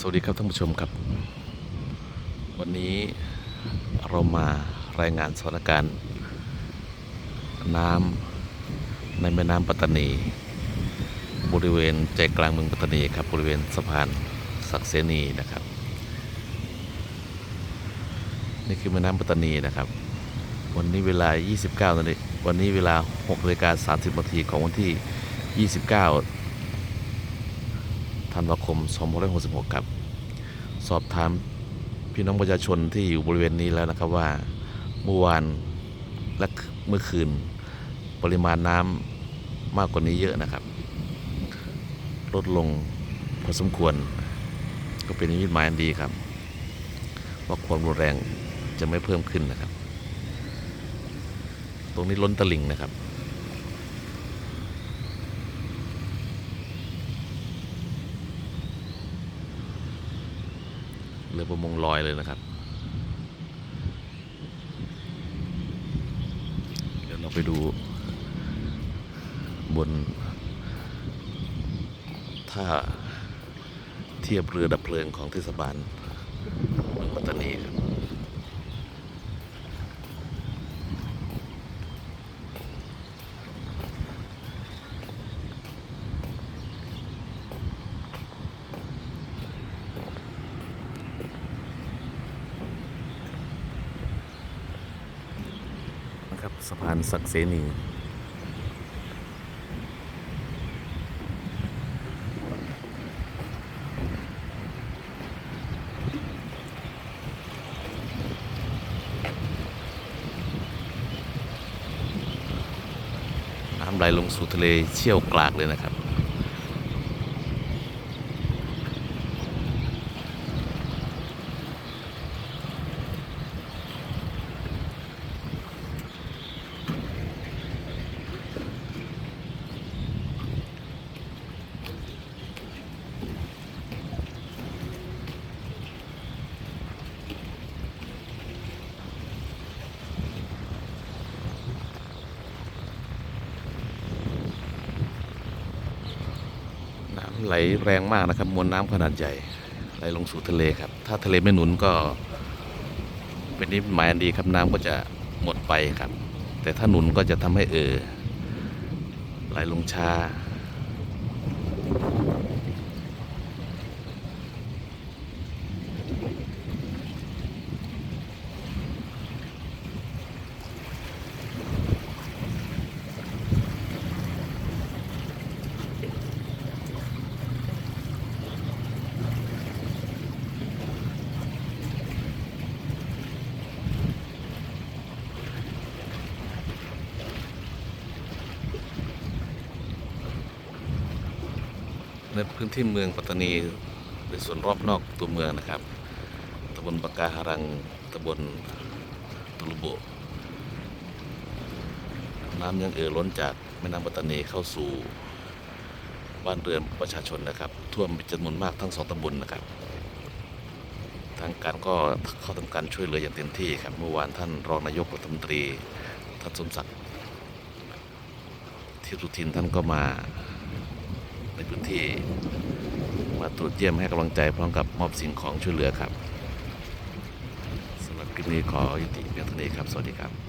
สวัสดีครับท่านผู้ชมครับ วันนี้เรามารายงานสถานการณ์น้ำในแม่น้ำปัตตานี บริเวณใจกลางเมืองปัตตานีครับบริเวณสะพานศักเสนีนะครับ นี่คือแม่น้ำปัตตานีนะครับ วันนี้เวลา 29นาฬิกาวันนี้เวลา6นาฬิกา30นาทีของวันที่ 29 ธันวาคม 2566 ครับ สอบถามพี่น้องประชาชนที่อยู่บริเวณนี้แล้วนะครับว่าเมื่อวานและเมื่อคืนปริมาณน้ำมากกว่านี้เยอะนะครับ ลดลงพอสมควร ก็เป็นนิมิตหมายอันดีครับ ว่าความรุนแรงจะไม่เพิ่มขึ้นนะครับ ตรงนี้ล้นตลิ่งนะครับ เรือประมงลอยเลยนะครับ เดี๋ยวเราไปดู บนท่าเทียบเรือดับเพลิงของเทศบาลเมืองปัตตานี ครับสะพานศักดิ์เสนีน้ำไหลลงสู่ทะเลเชี่ยวกรากเลยนะครับ น้ำ ไหลแรงมากนะครับ มวลน้ำขนาดใหญ่ ไหลลงสู่ทะเลครับ ถ้าทะเลไม่หนุนก็ เป็นนิหมายอันดีครับน้ำก็จะหมดไปครับ แต่ถ้าหนุนก็จะทำให้เออไหลลงช้า ในพื้นที่เมืองปัตตานีหรือส่วนรอบนอกตัวเมืองนะครับตำบลปากกาหารังตำบลตุลุโบน้ำยังเอ่อล้นจากแม่น้ำปัตตานีเข้าสู่บ้านเรือนประชาชนนะครับ ท่วมเป็นจำนวนมากทั้งสองตำบลนะครับ ทางการก็เข้าทำการช่วยเหลืออย่างเต็มที่ครับ เมื่อวานท่านรองนายกรัฐมนตรีท่านสมศักดิ์ที่รุทินท่านก็มา ในพื้นที่ มาตรวจเยี่ยมให้กำลังใจพร้อมกับมอบสิ่งของช่วยเหลือครับสำหรับคลิปนี้ขอยุติเพียงเท่านี้ครับ สวัสดีครับ